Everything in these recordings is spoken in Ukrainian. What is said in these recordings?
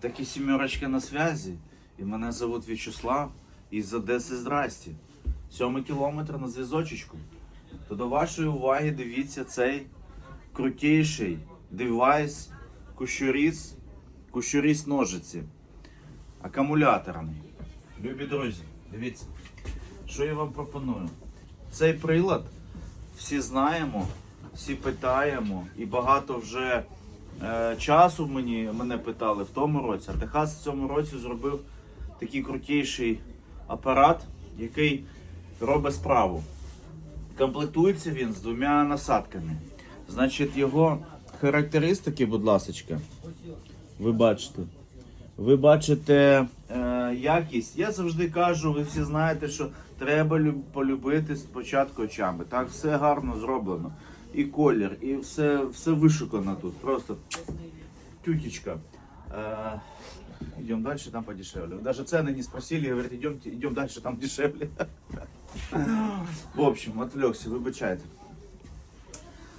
Так і сімерочка на зв'язі. І мене зовут В'ячеслав. Із Одеси здрасті. Сьомий кілометр на зв'язочечку. То до вашої уваги дивіться цей крутіший девайс кущуріс, кущуріс ножиці акумуляторами. Любі друзі, дивіться, що я вам пропоную. Цей прилад всі знаємо, всі питаємо, і багато вже часу мені, мене питали в тому році. А Техас в цьому році зробив такий крутіший апарат, який робить справу. Комплектується він з двома насадками. Значить, його характеристики, будь ласка, ви бачите. Ви бачите е, якість. Я завжди кажу, ви всі знаєте, що треба полюбити спочатку очами. Так, все гарно зроблено. І колір, і все, все вишукано тут. Просто тютечка. Е, идем дальше, там подешевле. Даже цены не спросили, говорят, идемте, идем дальше, там дешевле. В общем, отвлекся, вибачайте.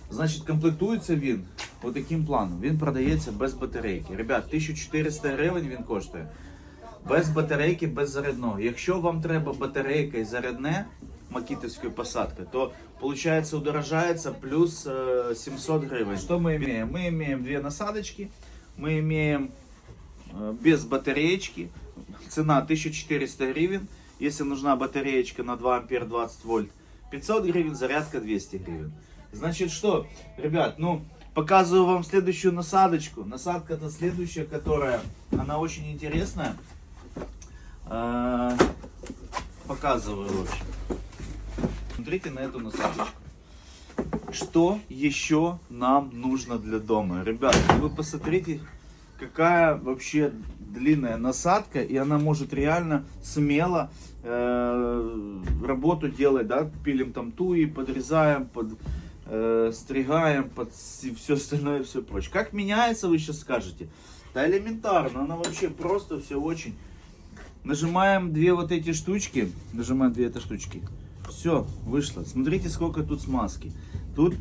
Значить, комплектується він таким планом. Він продається без батарейки. Ребят, 1400 гривень він коштує. Без батарейки, без зарядного. Якщо вам треба батарейка і зарядне макітовської посадки, то виходить удорожается плюс э, 700 гривен. Что мы имеем? Мы имеем две насадочки, мы имеем э, без батареечки, цена 1400 гривен. Если нужна батареечка на 2 ампер 20 вольт, 500 гривен, зарядка 200 гривен. Значит что, ребят, ну, показываю вам следующую насадочку. Насадка это следующая, которая, она очень интересная. Э, Показываю, в общем. Смотрите на эту насадочку. Что еще нам нужно для дома? Ребят, вы посмотрите, какая вообще длинная насадка, и она может реально смело э, работу делать, да, пилим там туи, подрезаем, под, э, стригаем, под все остальное, все прочее. Как меняется, вы сейчас скажете? Да элементарно, она вообще просто все очень. Нажимаем две вот эти штучки, нажимаем две эти штучки. Все, вышло. Смотрите, сколько тут смазки. Тут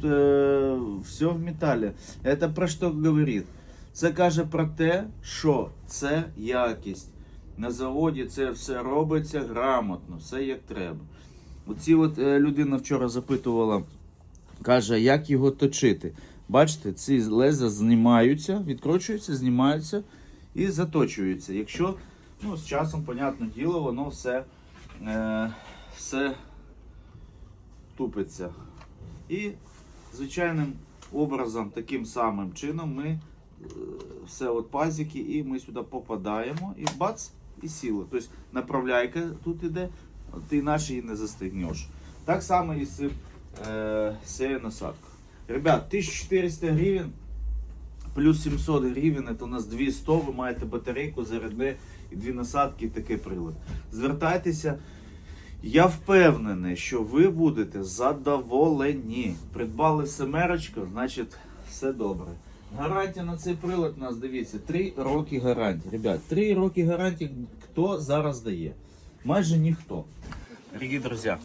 все в металлі. Это про що говорить? Це каже про те, що це якість. На заводі це все робиться грамотно, все як треба. Оці от е, людина вчора запитувала, каже, як його точити. Бачите, ці леза знімаються, відкручуються, знімаються і заточуються. Якщо ну, з часом, понятне діло, воно все, е, все тупиться. І звичайним образом, таким самим чином, ми е, все от пазики, і ми сюди попадаємо, і бац, і сіли. Тобто направляйка тут іде, ти іначе її не застигнеш. Так само і з е, з цією насадкою. Ребят, 1400 гривень плюс 700 гривень, це у нас 200, ви маєте батарейку, зарядне і дві насадки, і такий прилад. Звертайтеся. Я впевнений, що ви будете задоволені. Придбали семерочку, значить все добре. Гарантія на цей прилад у нас дивіться, 3 роки гарантії. Ребят, 3 роки гарантії хто зараз дає? Майже ніхто. Дорогие друзья,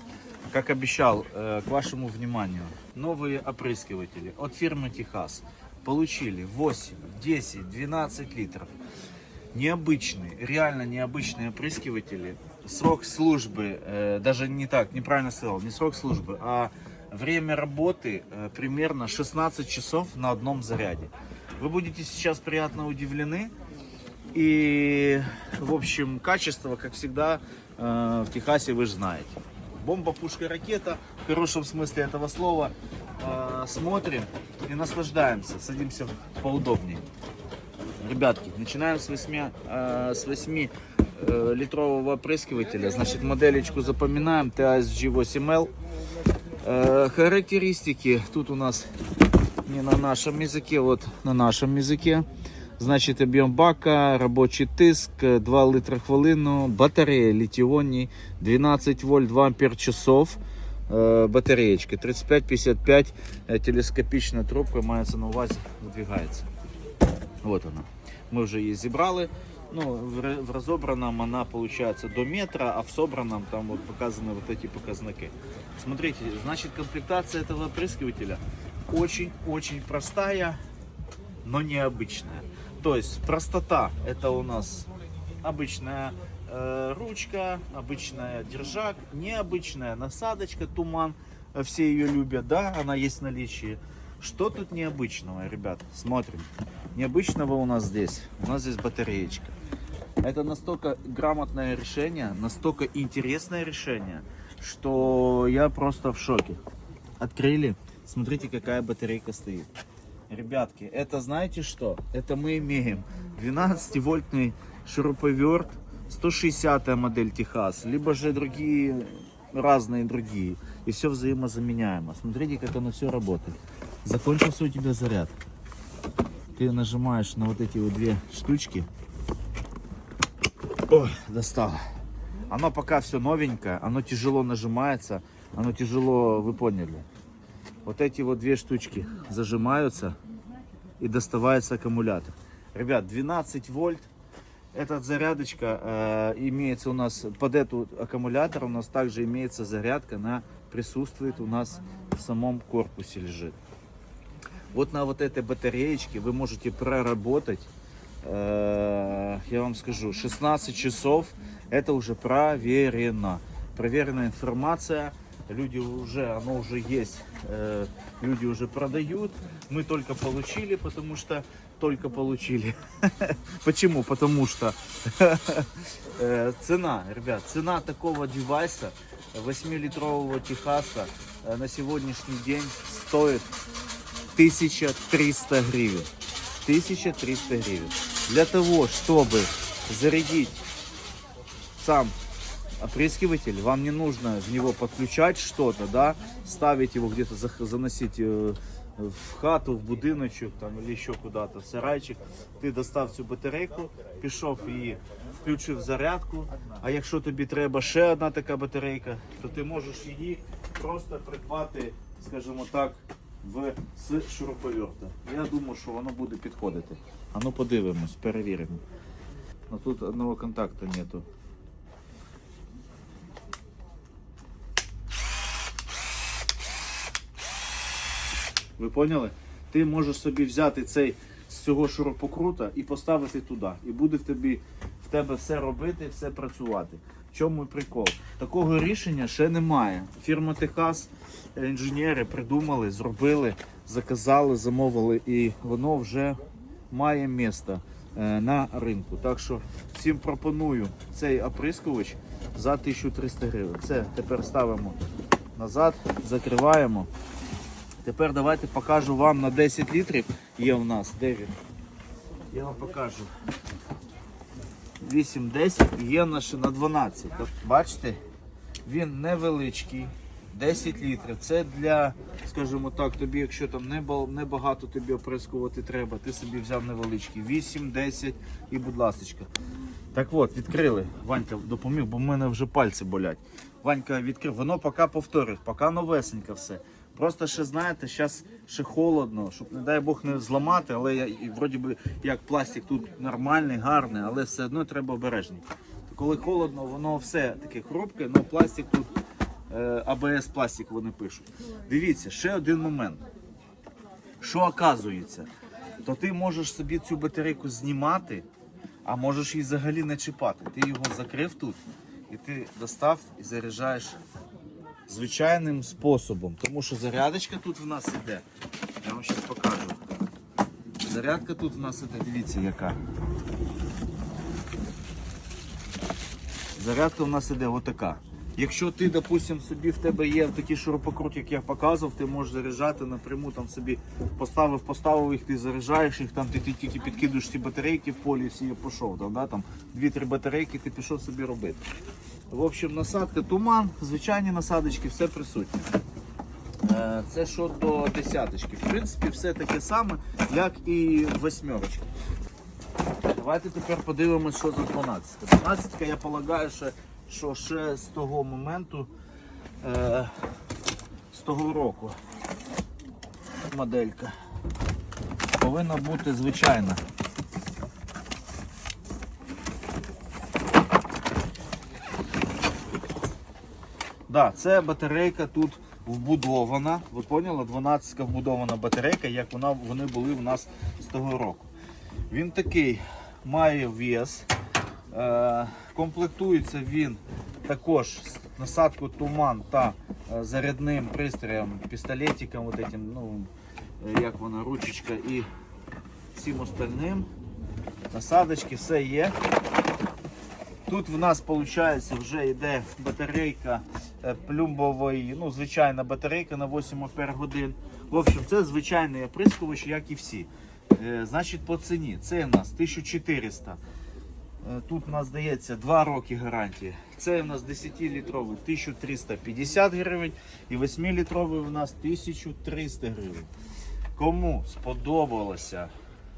как обещал, э, к вашему вниманию, новые опрыскиватели от фирмы Техас получили 8, 10, 12 литров. Необычные, реально необычные опрыскиватели. Срок службы, э, даже не так, неправильно сказал, не срок службы, а время работы э, примерно 16 часов на одном заряде. Вы будете сейчас приятно удивлены. И, в общем, качество, как всегда, э, в Техасе вы же знаете. Бомба, пушка, ракета, в хорошем смысле этого слова. Э, Смотрим и наслаждаемся, садимся поудобнее. Ребятки, начинаем с 8, э, с 8 э, литрового опрыскивателя. Значит, моделечку запоминаем. TSG 8L. Э, характеристики тут у нас не на нашем языке, вот на нашем языке. Значить, об'єм бака, робочий тиск, 2 литра хвилину, батарея літіонні, 12 вольт, 2 ампер часов. Е, Батареєчки 35-55, е, телескопічна трубка мається на увазі, видвигається. Вот вона. Ми вже її зібрали. Ну, в, в розобранном вона получается до метра, а в собранном там вот показаны вот эти показники. Смотрите, значит комплектация этого опрыскивателя очень-очень простая, но необычная. То есть простота это у нас обычная э, ручка, обычная держак, необычная насадочка, туман. Э, Все ее любят, да, она есть в наличии. Что тут необычного, ребят? Смотрим. Необычного у нас здесь. У нас здесь батареечка. Это настолько грамотное решение, настолько интересное решение, что я просто в шоке. Открыли. Смотрите, какая батарейка стоит. Ребятки, это знаете что? Это мы имеем 12-вольтный шуруповерт, 160 модель Техас, либо же другие, разные другие. И все взаимозаменяемо. Смотрите, как оно все работает. Закончился у тебя заряд. Ты нажимаешь на вот эти вот две штучки. Ой, достало. Оно пока все новенькое, оно тяжело нажимается, оно тяжело, вы поняли. Вот эти вот две штучки зажимаются и доставается аккумулятор. Ребят, 12 вольт. Эта зарядочка э, имеется у нас под эту аккумулятор. У нас также имеется зарядка, она присутствует у нас в самом корпусе лежит. Вот на вот этой батареечке вы можете проработать, э, я вам скажу, 16 часов. Это уже проверено. Проверенная информация. Люди уже, оно уже есть, э, люди уже продают. Мы только получили, потому что только получили. Почему? Потому что э, цена, ребят, цена такого девайса 8-литрового Техаса на сегодняшний день стоит 1300 гривен. 1300 гривен. Для того, чтобы зарядить сам опрыскиватель, вам не нужно в него подключать что-то, да, ставить его где-то, зах- заносить э, в хату, в будиночок там, или ще куди-то, в сарайчик. Ти достав цю батарейку, пішов її, включив зарядку. А якщо тобі треба ще одна така батарейка, то ти можеш її просто придбати, скажімо так, в з шуруповерта. Я думаю, що воно буде підходити. А ну подивимось, перевіримо. Ну тут одного контакту нету. Ви поняли? Ти можеш собі взяти цей з цього шурупокрута і поставити туди. І буде в тобі в тебе все робити, все працювати. В чому прикол? Такого рішення ще немає. Фірма Техас, е, інженери придумали, зробили, заказали, замовили, і воно вже має місце е, на ринку. Так що всім пропоную цей оприскувач за 1300 гривень. Це тепер ставимо назад, закриваємо. Тепер давайте покажу вам на 10 літрів. Є у нас, де він? Я вам покажу. 8-10 є наше на 12. Тобто, Бачите, він невеличкий. 10 літрів. Це для, скажімо так, тобі, якщо там не багато тобі оприскувати треба, ти собі взяв невеличкий. 8-10 і будь ласочка. Так от, відкрили. Ванька допоміг, бо в мене вже пальці болять. Ванька відкрив. Воно поки повторюсь, поки новесеньке все. Просто ще знаєте, зараз ще холодно, щоб не дай Бог не зламати, але я, і вроді би як пластик тут нормальний, гарний, але все одно треба обережно. Коли холодно, воно все таке хрупке, але пластик тут е, АБС пластик вони пишуть. Дивіться, ще один момент. Що оказується, то ти можеш собі цю батарейку знімати, а можеш її взагалі не чіпати. Ти його закрив тут і ти достав і заряджаєш звичайним способом. Тому що зарядочка тут в нас іде. Я вам зараз покажу. Зарядка тут в нас іде, дивіться яка. Зарядка у нас іде отака. Якщо ти, допустим, собі в тебе є такий шурупокрут, як я показував, ти можеш заряджати напряму там собі поставив, поставив їх, ти заряджаєш їх, там ти, тільки підкидуєш ці батарейки в полі, і пішов. Да, там 2-3 батарейки ти пішов собі робити. В общем, насадка туман, звичайні насадочки, все присутнє. Е, Це що до десяточки. В принципі, все таке саме, як і восьмерочки. Давайте тепер подивимось, що за 12. 12, я полагаю, що, що ще з того моменту, е, з того року моделька повинна бути звичайна. Да, це батарейка тут вбудована. Ви поняли? 12 вбудована батарейка, як вона, вони були у нас з того року. Він такий має вес. Е, комплектується він також з насадкою туман та е, зарядним пристроєм, пістолетиком, вот этим, ну, як вона, ручечка і всім остальним. Насадочки, все є. Тут в нас виходить вже йде батарейка е, плюмбової, ну, звичайна батарейка на 8 Ах годин. В общем, це звичайний оприскувач, як і всі. Е, Значить, по ціні. Це у нас 1400. Е, Тут у нас здається 2 роки гарантії. Це у нас 10-літровий 1350 гривень і 8-літровий у нас 1300 гривень. Кому сподобалося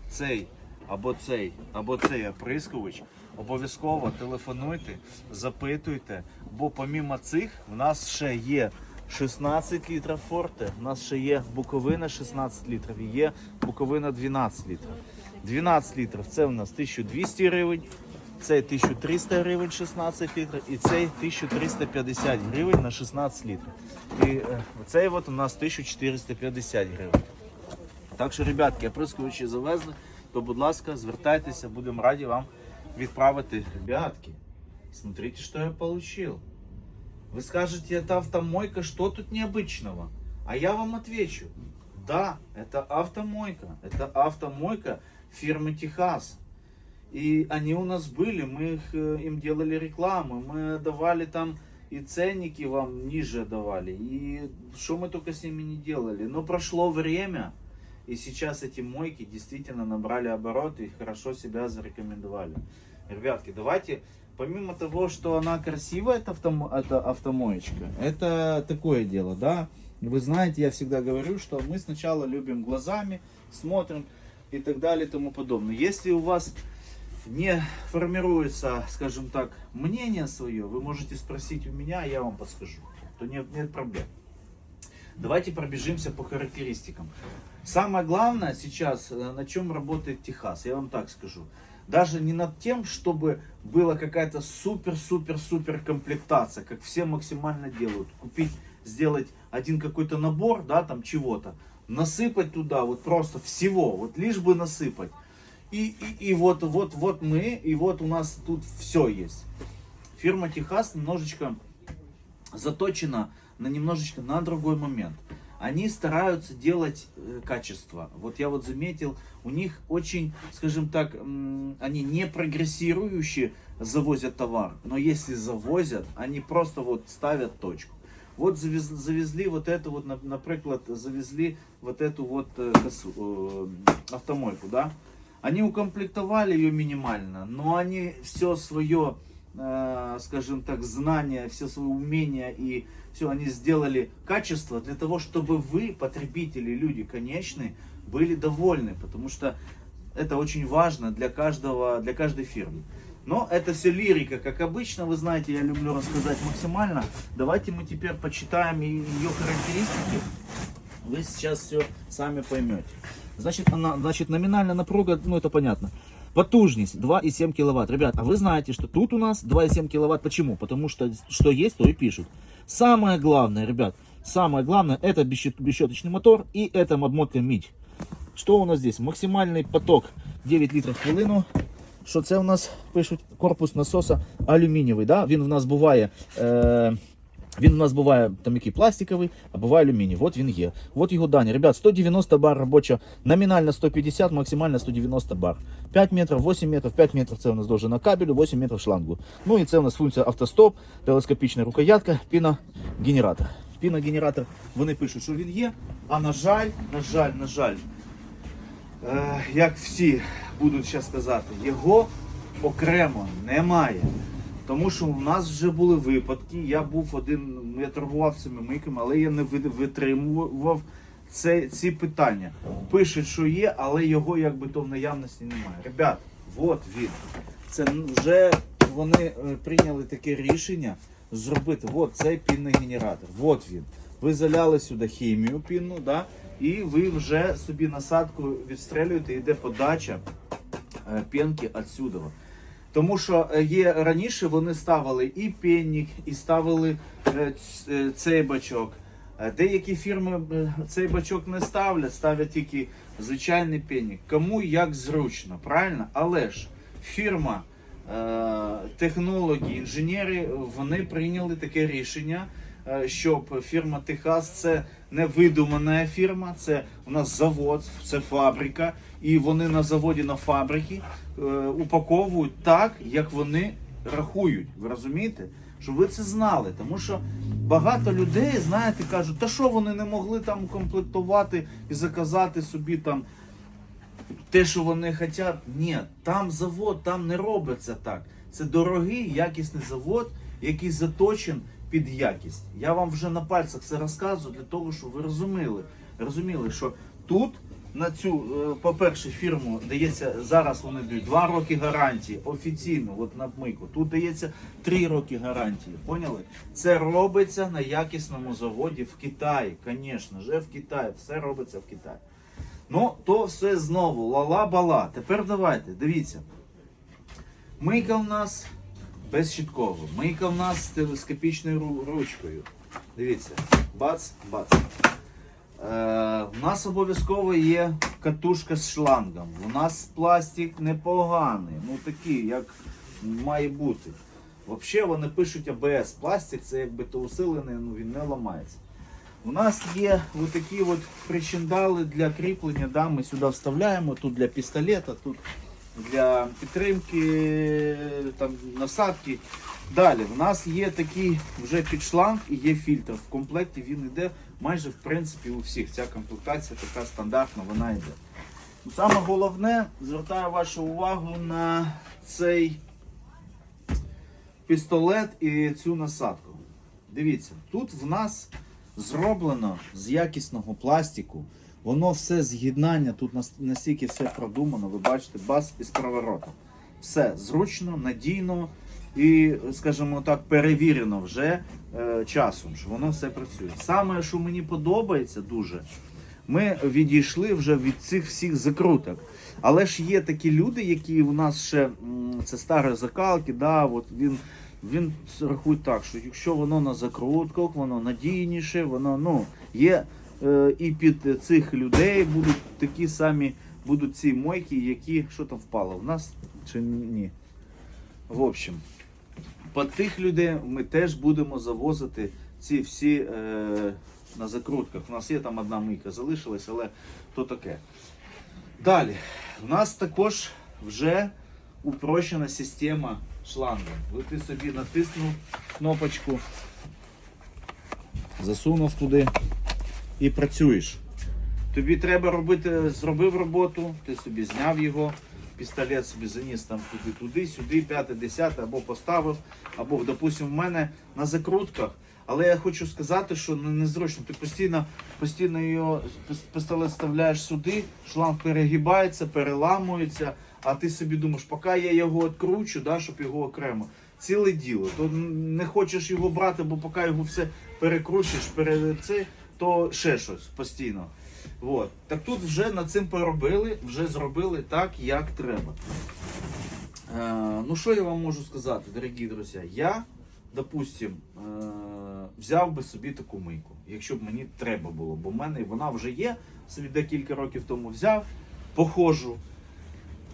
цей або цей, або цей оприскувач, обов'язково телефонуйте, запитуйте, бо помімо цих в нас ще є 16 літрів форте, в нас ще є буковина 16 літрів і є буковина 12 літрів. 12 літрів це в нас 1200 гривень, цей 1300 гривень 16 літрів і цей 1350 гривень на 16 літрів. І е, цей от у нас 1450 гривень. Так що, ребятки, оприскувачі завезли, то, будь ласка, звертайтеся, будемо раді вам відправити. Ребятки, смотрите, что я получил. Вы скажете, это автомойка, что тут необычного? А я вам отвечу. Да, это автомойка. Это автомойка фирмы Техас. И они у нас были, мы их, э, им делали рекламу, мы давали там и ценники вам ниже давали, и что мы только с ними не делали. Но прошло время, и сейчас эти мойки действительно набрали обороты и хорошо себя зарекомендовали. Ребятки, давайте, помимо того, что она красивая, эта, автом, эта автомоечка, это такое дело, да. Вы знаете, я всегда говорю, что мы сначала любим глазами, смотрим и так далее и тому подобное. Если у вас не формируется, скажем так, мнение свое, вы можете спросить у меня, я вам подскажу. То нет, нет проблем. Давайте пробежимся по характеристикам. Самое главное сейчас, э, на чем работает Техас, я вам так скажу. Даже не над тем, чтобы была какая-то супер-супер-супер комплектация, как все максимально делают. Купить, сделать один какой-то набор, да, там чего-то, насыпать туда вот просто всего, вот лишь бы насыпать. И, и, и вот, вот, вот мы, и вот у нас тут все есть. Фирма Техас немножечко заточена на немножечко на другой момент. Они стараются делать э, качество. Вот я вот заметил, у них очень, скажем так, они не прогрессирующие завозят товар, но если завозят, они просто вот ставят точку. Вот завез- завезли вот это вот, на- наприклад, завезли вот эту вот э, косу- э, автомойку, да? Они укомплектовали ее минимально, но они все свое, э, скажем так, знание, все свои умения и все они сделали качество для того, чтобы вы, потребители, люди конечные, были довольны, потому что это очень важно для каждого, для каждой фирмы. Но это все лирика, как обычно, вы знаете, я люблю рассказать максимально. Давайте мы теперь почитаем ее характеристики. Вы сейчас все сами поймете. Значит, она, значит, номинальная напруга, ну это понятно. Потужность 2,7 киловатт. Ребят, а вы знаете, что тут у нас 2,7 киловатт. Почему? Потому что что есть, то и пишут. Самое главное, ребят, самое главное, это бесщет- бесщеточный мотор и это обмотка мидь. Що у нас здесь? Максимальний поток 9 літрів в хвилину. Що це у нас пишуть? Корпус насоса алюмінієвий. Да? Він в нас буває. Е- він у нас буває там який пластиковий, а буває алюміній. От він є. От його дані. Ребят, 190 бар робоча, номінально 150, максимально 190 бар. 5 метрів, 8 метрів, 5 метрів це у нас довжина кабелю, 8 метрів шлангу. Ну і це у нас функція автостоп, телескопічна рукоятка, піногенератор. Піногенератор, вони пишуть, що він є, а на жаль, на жаль, на жаль, е, як всі будуть зараз казати, його окремо немає. Тому що у нас вже були випадки. Я був один, я торгував цими мийками, але я не витримував це, ці питання. Пишуть, що є, але його якби то в наявності немає. Ребят, от він. Це вже вони е, прийняли таке рішення зробити. От цей пінний генератор. От він. Ви заляли сюди хімію пінну, да? і ви вже собі насадку відстрелюєте, йде подача е, пінки відсюди. Тому що е, є раніше вони ставили і пенник, і ставили е, е, цей бачок. Деякі фірми цей бачок не ставлять, ставлять тільки звичайний пенік. Кому як зручно, правильно? Але ж фірма, технологи, інженери, вони прийняли таке рішення, щоб фірма Техас це не видумана фірма, це у нас завод, це фабрика, і вони на заводі на фабриці е, упаковують так, як вони рахують. Ви розумієте? Щоб ви це знали, тому що багато людей, знаєте, кажуть, та що вони не могли там комплектувати і заказати собі там те, що вони хочуть. Ні, там завод, там не робиться так. Це дорогий, якісний завод, який заточен під якість. Я вам вже на пальцях це розказую для того, щоб ви розуміли, розуміли, що тут на цю, е, по-перше, фірму дається зараз вони дають 2 роки гарантії офіційно, от на мийку. Тут дається 3 роки гарантії. Поняли? Це робиться на якісному заводі в Китаї. Звісно ж, в Китаї. Все робиться в Китаї. Ну, то все знову ла-ла-бала. Тепер давайте, дивіться. Мийка в нас безщітково. Мийка в нас з телескопічною ручкою. Дивіться, бац, бац. Е, у нас обов'язково є катушка з шлангом. У нас пластик непоганий, ну такий, як має бути. Взагалі вони пишуть АБС. Пластик це якби то усилений, ну він не ламається. У нас є такі от причиндали для кріплення. Да, ми сюди вставляємо, тут для пістолета, тут для підтримки, там, насадки. Далі, в нас є такий вже підшланг і є фільтр. В комплекті він йде майже в принципі у всіх. Ця комплектація така стандартна, вона йде. Ну, Саме головне, звертаю вашу увагу на цей пістолет і цю насадку. Дивіться, тут в нас зроблено з якісного пластику. Воно все з'єднання, тут настільки все продумано, ви бачите, бас із проворотом. Все зручно, надійно і, скажімо так, перевірено вже е, часом, що воно все працює. Саме, що мені подобається дуже, ми відійшли вже від цих всіх закруток. Але ж є такі люди, які у нас ще це старі закалки, да, от він, він рахує так, що якщо воно на закрутках, воно надійніше, воно ну, є і під цих людей будуть такі самі будуть ці мойки, які що там впало в нас чи ні. В общем, під тих людей ми теж будемо завозити ці всі е, на закрутках. У нас є там одна мийка залишилась, але то таке. Далі, у нас також вже упрощена система шланга. Ти собі натиснув кнопочку, засунув туди і працюєш. Тобі треба робити, зробив роботу, ти собі зняв його, пістолет собі заніс там туди, туди, сюди, п'яте, десяте, або поставив, або, допустимо, в мене на закрутках. Але я хочу сказати, що незручно. Ти постійно, постійно його пістолет вставляєш сюди, шланг перегибається, переламується, а ти собі думаєш, поки я його відкручу, да, щоб його окремо. Ціле діло. То не хочеш його брати, бо поки його все перекручуєш, пере... це, то ще щось постійно. От. Так тут вже над цим поробили, вже зробили так, як треба. Е, ну що я вам можу сказати, дорогі друзі? Я, допустим, е, взяв би собі таку мийку, якщо б мені треба було, бо в мене вона вже є, собі декілька років тому взяв, похожу.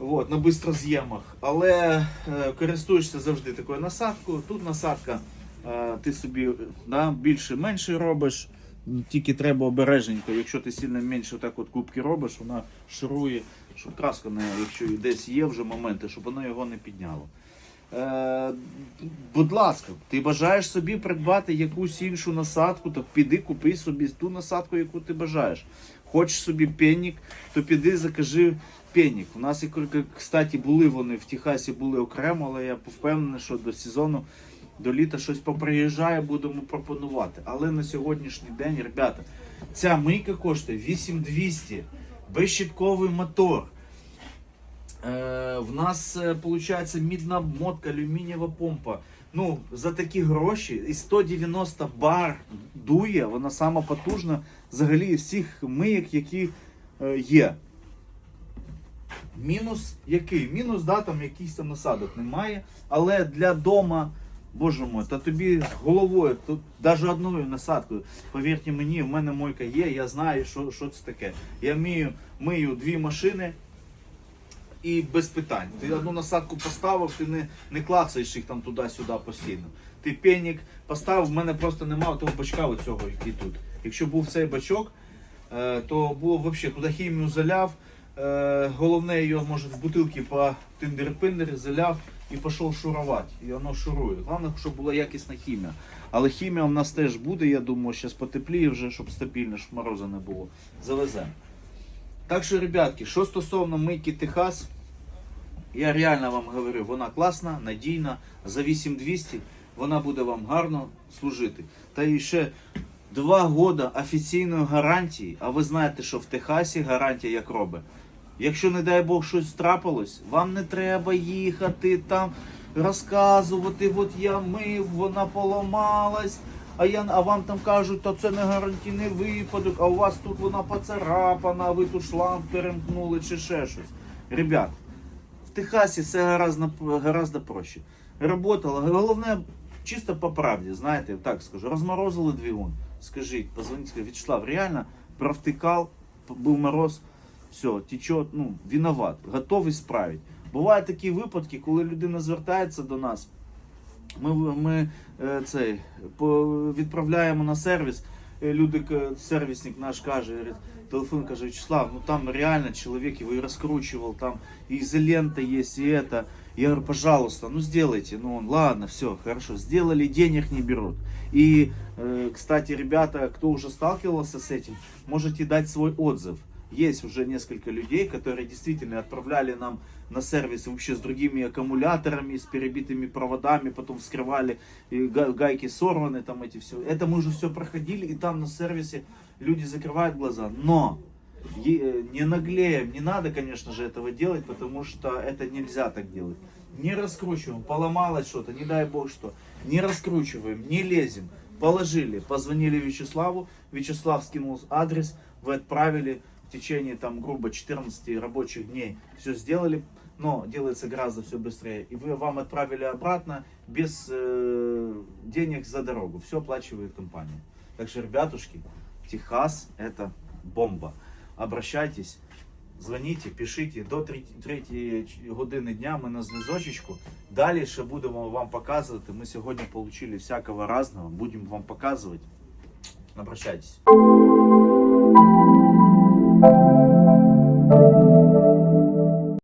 От, на бистроз'ємах, але е, користуєшся завжди такою насадкою. Тут насадка, е, ти собі да, більше-менше робиш, тільки треба обереженько. Якщо ти сильно менше так от кубки робиш, вона ширує, щоб краска не, якщо десь є вже моменти, щоб воно його не підняло. Е, будь ласка, ти бажаєш собі придбати якусь іншу насадку, то піди купи собі ту насадку, яку ти бажаєш. Хочеш собі пенік, то піди закажи пенік. У нас, кстати, були вони в Техасі були окремо, але я впевнений, що до сезону, до літа щось поприїжджає, будемо пропонувати. Але на сьогоднішній день, ребята, ця мийка коштує 8200, безщітковий мотор. Е, в нас виходить мідна мотка, алюмінієва помпа. Ну, за такі гроші і 190 бар дує, вона сама потужна взагалі всіх мийок, які е, є. Мінус який? Мінус, да, там якийсь там насадок немає. Але для дома Боже мой, та тобі головою, тут навіть одною насадкою. Повірте мені, в мене мойка є, я знаю, що, що це таке. Я мию, мию дві машини і без питань. Ти одну насадку поставив, ти не, не клацаєш їх там туди-сюди постійно. Ти пенік поставив, в мене просто немає того бачка оцього, який тут. Якщо був цей бачок, е, то було б взагалі туди хімію заляв. Е, головне його може в бутилки по тиндер-пиндер заляв і пішов шурувати. І воно шурує. Головне, щоб була якісна хімія. Але хімія в нас теж буде, я думаю, зараз потепліє вже, щоб стабільно, щоб морозу не було. Завеземо. Так що, ребятки, що стосовно мийки Техас, я реально вам говорю, вона класна, надійна, за 8200 вона буде вам гарно служити. Та і ще два года офіційної гарантії, а ви знаєте, що в Техасі гарантія як робить. Якщо, не дай Бог, щось трапилось, вам не треба їхати там, розказувати, от я мив, вона поламалась, а, я, а вам там кажуть, то це не гарантійний випадок, а у вас тут вона поцарапана, а ви тут шланг перемкнули чи ще щось. Ребят, в Техасі все гораздо, гораздо проще. Работало. Головне, чисто по правді, знаєте, так скажу, розморозили двигун. Скажіть, позвоніть, Вячеслав, реально провтикав, був мороз, все, тече, ну, виноват, готовий справити. Бувають такі випадки, коли людина звертається до нас, ми, ми е, цей, по, відправляємо на сервіс. е, Люди, к- сервісник наш каже, говорить, телефон каже, Вячеслав, ну там реально человек его и раскручивал, там и изолента есть, и это. Я говорю, пожалуйста, ну сделайте. Ну он, ладно, все, хорошо, сделали, денег не берут. И, э, кстати, ребята, кто уже сталкивался с этим, можете дать свой отзыв. Есть уже несколько людей, которые действительно отправляли нам на сервис вообще с другими аккумуляторами, с перебитыми проводами, потом вскрывали, гайки сорваны, там эти все. Это мы уже все проходили, и там на сервисе люди закрывают глаза. Но э, не наглеем, не надо, конечно же, этого делать, потому что это нельзя так делать. Не раскручиваем, поломалось что-то, не дай бог что. Не раскручиваем, не лезем. Положили, позвонили Вячеславу, Вячеслав скинул адрес, вы отправили в течение там грубо 14 рабочих дней. Все сделали, но делается гораздо все быстрее. И вы вам отправили обратно без э, денег за дорогу. Все оплачивает компания. Так что, ребятушки, Техас это бомба. Обращайтесь, дзвоніть, пишіть до 3 години дня ми на зв'язочку. Далі ще будемо вам показувати. Ми сьогодні отримали всякого разного. Будемо вам показувати. Обращайтесь.